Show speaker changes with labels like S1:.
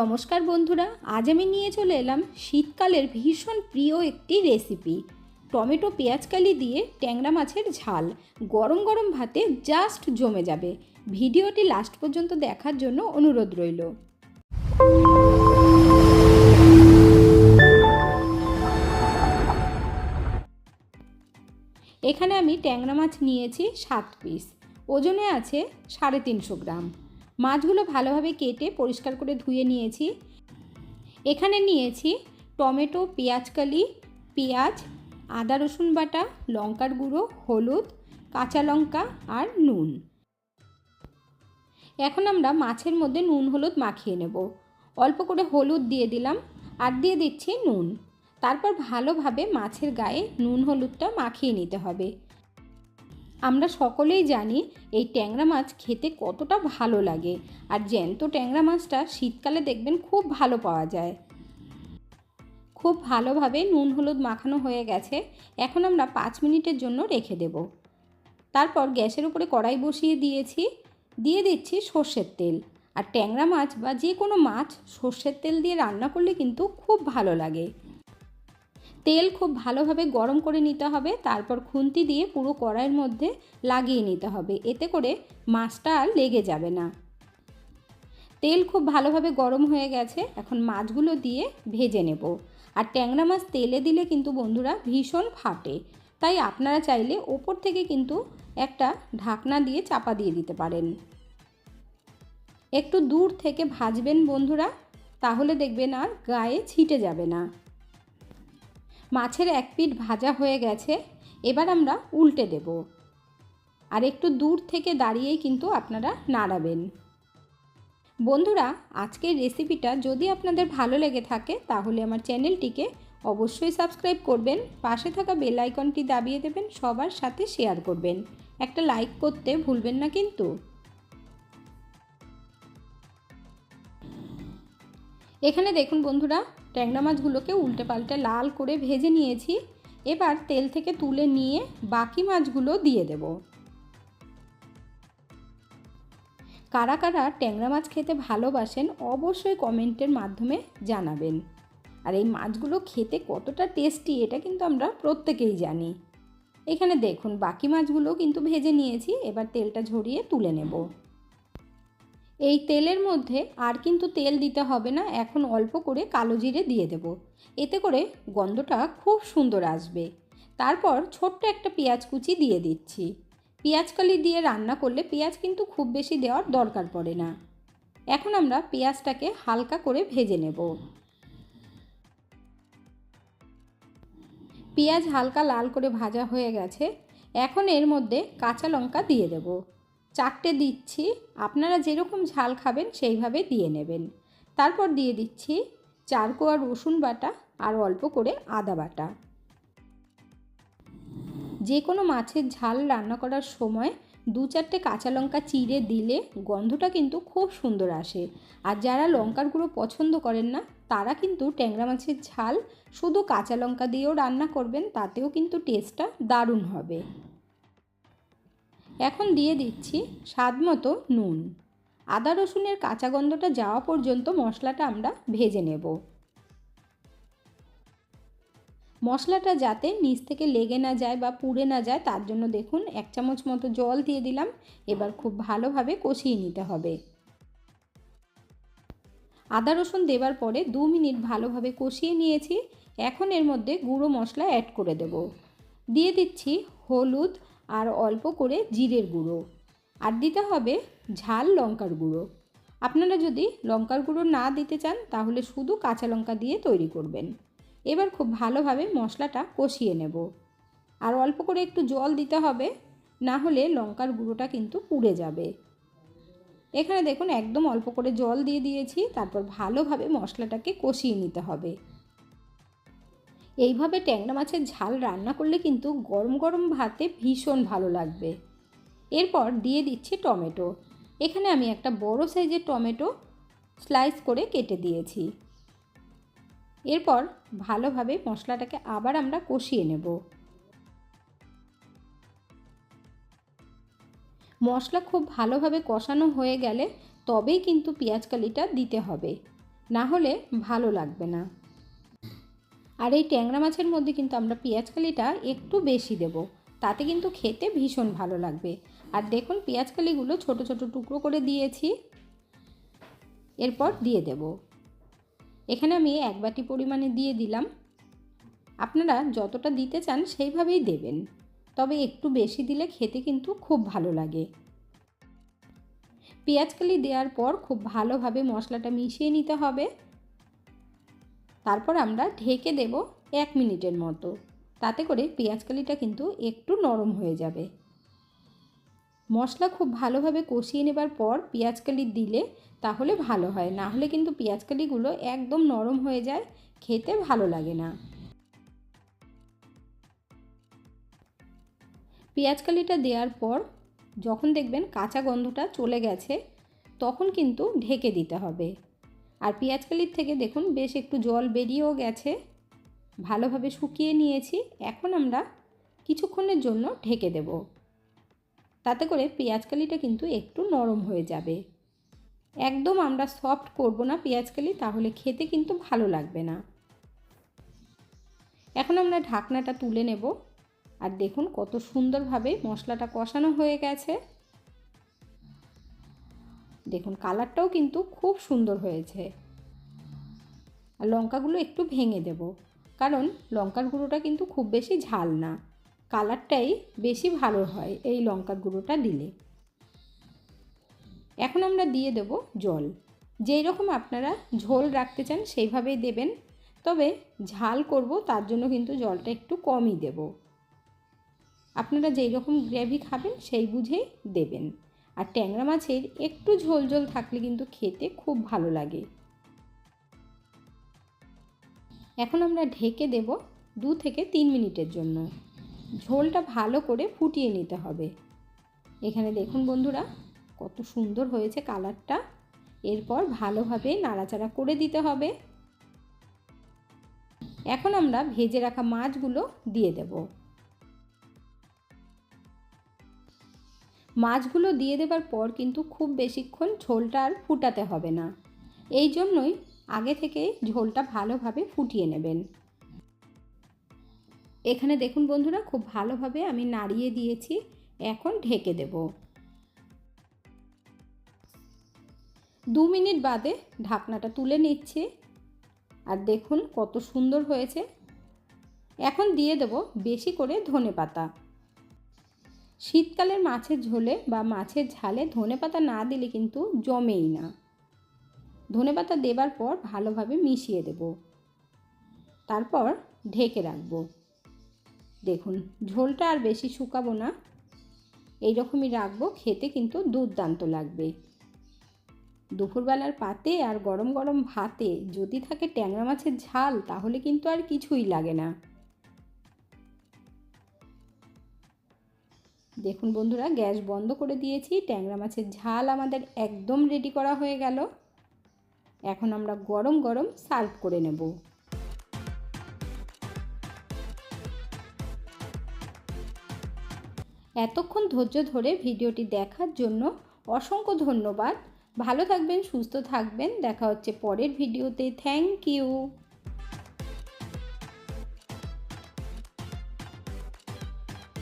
S1: নমস্কার বন্ধুরা, আজ আমি নিয়ে চলে এলাম শীতকালের ভীষণ প্রিয় একটি রেসিপি। টমেটো পেঁয়াজকালি দিয়ে ট্যাংরা মাছের ঝাল, গরম গরম ভাতে জাস্ট জমে যাবে। ভিডিওটি লাস্ট পর্যন্ত দেখার জন্য অনুরোধ রইল। এখানে আমি ট্যাংরা মাছ নিয়েছি সাত পিস। ওজনে আছে সাড়ে তিনশো গ্রাম। মাছগুলো ভালোভাবে কেটে পরিষ্কার করে ধুয়ে নিয়েছি। এখানে নিয়েছি টমেটো, পেঁয়াজকালি, পেঁয়াজ, আদা রসুন বাটা, লঙ্কার গুঁড়ো, হলুদ, কাঁচা লঙ্কা আর নুন। এখন আমরা মাছের মধ্যে নুন, হলুদ মাখিয়ে নেব। অল্প করে হলুদ দিয়ে দিলাম আর দিয়ে দিচ্ছি নুন। তারপর ভালোভাবে মাছের গায়ে নুন, হলুদটা মাখিয়ে নিতে হবে। আমরা সকলেই জানি এই ট্যাংরা মাছ খেতে কতটা ভালো লাগে। আর জ্যান্ত ট্যাংরা মাছটা শীতকালে দেখবেন খুব ভালো পাওয়া যায়। খুব ভালোভাবে নুন হলুদ মাখানো হয়ে গেছে। এখন আমরা পাঁচ মিনিটের জন্য রেখে দেব। তারপর গ্যাসের উপরে কড়াই বসিয়ে দিয়েছি। দিয়ে দিচ্ছি সর্ষের তেল। আর ট্যাংরা মাছ বা যে কোনো মাছ সর্ষের তেল দিয়ে রান্না করলে কিন্তু খুব ভালো লাগে। তেল খুব ভালোভাবে গরম করে নিতে হবে, তারপর খুন্তি দিয়ে পুরো কড়াইয়ের মধ্যে লাগিয়ে নিতে হবে, এতে করে মাছটা আর লেগে যাবে না। তেল খুব ভালোভাবে গরম হয়ে গেছে, এখন মাছগুলো দিয়ে ভেজে নেব। আর ট্যাংরা মাছ তেলে দিলে কিন্তু বন্ধুরা ভীষণ ফাটে, তাই আপনারা চাইলে ওপর থেকে কিন্তু একটা ঢাকনা দিয়ে চাপা দিয়ে দিতে পারেন। একটু দূর থেকে ভাজবেন বন্ধুরা, তাহলে দেখবেন আর গায়ে ছিটে যাবে না। মাছের এক পিঠ ভাজা হয়ে গেছে, এবার আমরা উল্টে দেব। আর একটু দূর থেকে দাঁড়িয়েই কিন্তু আপনারা নাড়াবেন। বন্ধুরা, আজকের রেসিপিটা যদি আপনাদের ভালো লেগে থাকে, তাহলে আমার চ্যানেলটিকে অবশ্যই সাবস্ক্রাইব করবেন, পাশে থাকা বেল আইকনটি দাবিয়ে দেবেন, সবার সাথে শেয়ার করবেন। একটা লাইক করতে ভুলবেন না কিন্তু। এখানে দেখুন বন্ধুরা ট্যাংরা মাছগুলোকে উল্টে পাল্টে লাল করে ভেজে নিয়েছি। এবার তেল থেকে তুলে নিয়ে বাকি মাছগুলো দিয়ে দেব। কারা কারা ট্যাংরা মাছ খেতে ভালোবাসেন অবশ্যই কমেন্টের মাধ্যমে জানাবেন। আর এই মাছগুলো খেতে কতটা টেস্টি এটা কিন্তু আমরা প্রত্যেকেই জানি। এখানে দেখুন, বাকি মাছগুলো কিন্তু ভেজে নিয়েছি। এবার তেলটা ঝরিয়ে তুলে নেব। এই তেলের মধ্যে আর কিন্তু তেল দিতে হবে না, এখন অল্প করে কালো জিরে দিয়ে দেব। এতে করে গন্ধটা খুব সুন্দর আসবে। তারপর ছোট্ট একটা পেঁয়াজ কুচি দিয়ে দিচ্ছি। পেঁয়াজকালি দিয়ে রান্না করলে পেঁয়াজ কিন্তু খুব বেশি দেওয়ার দরকার পড়ে না। এখন আমরা পেঁয়াজটাকে হালকা করে ভেজে নেব। পেঁয়াজ হালকা লাল করে ভাজা হয়ে গেছে। এখন এর মধ্যে কাঁচা লঙ্কা দিয়ে দেবো। চারটে দিচ্ছি, আপনারা যেরকম ঝাল খাবেন সেইভাবে দিয়ে নেবেন। তারপর দিয়ে দিচ্ছি চার কোয়া রসুন বাটা আর অল্প করে আদা বাটা। যে কোনো মাছের ঝাল রান্না করার সময় দু চারটে কাঁচা লঙ্কা চিড়ে দিলে গন্ধটা কিন্তু খুব সুন্দর আসে। আর যারা লঙ্কার গুঁড়ো পছন্দ করেন না, তারা কিন্তু ট্যাংরা মাছের ঝাল শুধু কাঁচা লঙ্কা দিয়েও রান্না করবেন, তাতেও কিন্তু টেস্টটা দারুণ হবে। এখন দিয়ে দিচ্ছি স্বাদ মতো নুন। আদা রসুনের কাঁচা গন্ধটা যাওয়া পর্যন্ত মশলাটা আমরা ভেজে নেব। মশলাটা যাতে নিচ থেকে লেগে না যায় বা পুড়ে না যায়, তার জন্য দেখুন এক চামচ মতো জল দিয়ে দিলাম। এবার খুব ভালোভাবে কষিয়ে নিতে হবে। আদা রসুন দেবার পরে দু মিনিট ভালোভাবে কষিয়ে নিয়েছি। এখন এর মধ্যে গুঁড়ো মশলা অ্যাড করে দেব। দিয়ে দিচ্ছি হলুদ আর অল্প করে জিরের গুঁড়ো। আর দিতে হবে ঝাল লঙ্কার গুঁড়ো। আপনারা যদি লঙ্কার গুঁড়ো না দিতে চান, তাহলে শুধু কাঁচা লঙ্কা দিয়ে তৈরি করবেন। এবার খুব ভালোভাবে মশলাটা কষিয়ে নেব। আর অল্প করে একটু জল দিতে হবে, না হলে লঙ্কার গুঁড়োটা কিন্তু পুড়ে যাবে। এখানে দেখুন, একদম অল্প করে জল দিয়ে দিয়েছি। তারপর ভালোভাবে মশলাটাকে কষিয়ে নিতে হবে। এইভাবে ট্যাংরা মাছের ঝাল রান্না করলে কিন্তু গরম গরম ভাতে ভীষণ ভালো লাগবে। এরপর দিয়ে দিচ্ছি টমেটো। এখানে আমি একটা বড় সাইজের টমেটো স্লাইস করে কেটে দিয়েছি। এরপর ভালোভাবে মশলাটাকে আবার আমরা কষিয়ে নেব। মশলা খুব ভালোভাবে কষানো হয়ে গেলে তবেই কিন্তু পেঁয়াজ কালিটা দিতে হবে। না হলে ভালো লাগবে না। আর এই ট্যাংরা মাছের মধ্যে কিন্তু আমরা পেঁয়াজকালিটা একটু বেশি দেব। তাতে কিন্তু খেতে ভীষণ ভালো লাগবে। আর দেখুন পেঁয়াজকালিগুলো ছোট ছোট টুকরো করে দিয়েছি। এরপর দিয়ে দেব। এখানে আমি এক বাটি পরিমাণে দিয়ে দিলাম। আপনারা যতটা দিতে চান সেইভাবেই দেবেন। তবে একটু বেশি দিলে খেতে কিন্তু খুব ভালো লাগে। পেঁয়াজকালি দেওয়ার পর খুব ভালোভাবে মশলাটা মিশিয়ে নিতে হবে। তারপর আমরা ঢেকে দেব এক মিনিটের মতো। তাতে করে পেঁয়াজকালিটা কিন্তু একটু নরম হয়ে যাবে। মশলা খুব ভালোভাবে কষিয়ে নেবার পর পেঁয়াজকালি দিলে তাহলে ভালো হয়। না হলে কিন্তু পেঁয়াজকালিগুলো একদম নরম হয়ে যায়, খেতে ভালো লাগে না। পেঁয়াজকালিটা দেওয়ার পর যখন দেখবেন কাঁচা গন্ধটা চলে গেছে, তখন কিন্তু ঢেকে দিতে হবে। আর পেঁয়াজকালির থেকে দেখুন বেশ একটু জল বেরিয়েও গেছে। ভালোভাবে শুকিয়ে নিয়েছি। এখন আমরা কিছুক্ষণের জন্য ঢেকে দেব। তাতে করে পেঁয়াজকালিটা কিন্তু একটু নরম হয়ে যাবে। একদম আমরা সফট করব না পেঁয়াজকালি, তাহলে খেতে কিন্তু ভালো লাগবে না। এখন আমরা ঢাকনাটা তুলে নেব। আর দেখুন কত সুন্দরভাবে মশলাটা কষানো হয়ে গেছে। দেখুন, কালারটাও কিন্তু খুব সুন্দর হয়েছে। আর লঙ্কাগুলো একটু ভেঙে দেব, কারণ লঙ্কার গুঁড়োটা কিন্তু খুব বেশি ঝাল না। কালারটাই বেশি ভালো হয় এই লঙ্কার গুঁড়োটা দিলে। এখন আমরা দিয়ে দেব জল। যেই রকম আপনারা ঝোল রাখতে চান সেইভাবেই দেবেন, তবে ঝাল করব তার জন্য কিন্তু জলটা একটু কমই দেব। আপনারা যেই রকম গ্রেভি খাবেন সেই বুঝেই দেবেন। আর ট্যাংরা মাছের একটু ঝোল ঝোল থাকলে কিন্তু খেতে খুব ভালো লাগে। এখন আমরা ঢেকে দেব দু থেকে তিন মিনিটের জন্য। ঝোলটা ভালো করে ফুটিয়ে নিতে হবে। এখানে দেখুন বন্ধুরা, কত সুন্দর হয়েছে কালারটা। এরপর ভালোভাবে নাড়াচাড়া করে দিতে হবে। এখন আমরা ভেজে রাখা মাছগুলো দিয়ে দেব। মাছগুলো দিয়ে দেবার পর কিন্তু খুব বেশিক্ষণ ঝোলটা আর ফুটাতে হবে না। এই জন্যই আগে থেকে ঝোলটা ভালোভাবে ফুটিয়ে নেবেন। এখানে দেখুন বন্ধুরা, খুব ভালোভাবে আমি নাড়িয়ে দিয়েছি। এখন ঢেকে দেব। দু মিনিট বাদে ঢাকনাটা তুলে নিচ্ছি। আর দেখুন কত সুন্দর হয়েছে। এখন দিয়ে দেব বেশি করে ধনে পাতা শীতকালের মাছের ঝোলে বা মাছের ঝালে ধনে পাতা না দিলে কিন্তু জমেই না। ধনে পাতা দেবার পর ভালোভাবে মিশিয়ে দেব। তারপর ঢেকে রাখব। দেখুন, ঝোলটা আর বেশি শুকাবো না। এই রকমই রাখব, খেতে কিন্তু দুর্দান্ত লাগবে। দুপুরবেলার পাতে আর গরম গরম ভাতে যদি থাকে ট্যাংরা মাছের ঝাল, তাহলে কিন্তু আর কিছুই লাগে না। দেখুন বন্ধুরা, গ্যাস বন্ধ করে দিয়েছি, ট্যাংরা মাছের ঝাল আমাদের একদম রেডি করা হয়ে গেল। এখন আমরা গরম গরম সার্ভ করে নেব। এতক্ষণ ধৈর্য ধরে ভিডিওটি দেখার জন্য অসংখ্য ধন্যবাদ। ভালো থাকবেন, সুস্থ থাকবেন, দেখা হচ্ছে পরের ভিডিওতে। Thank you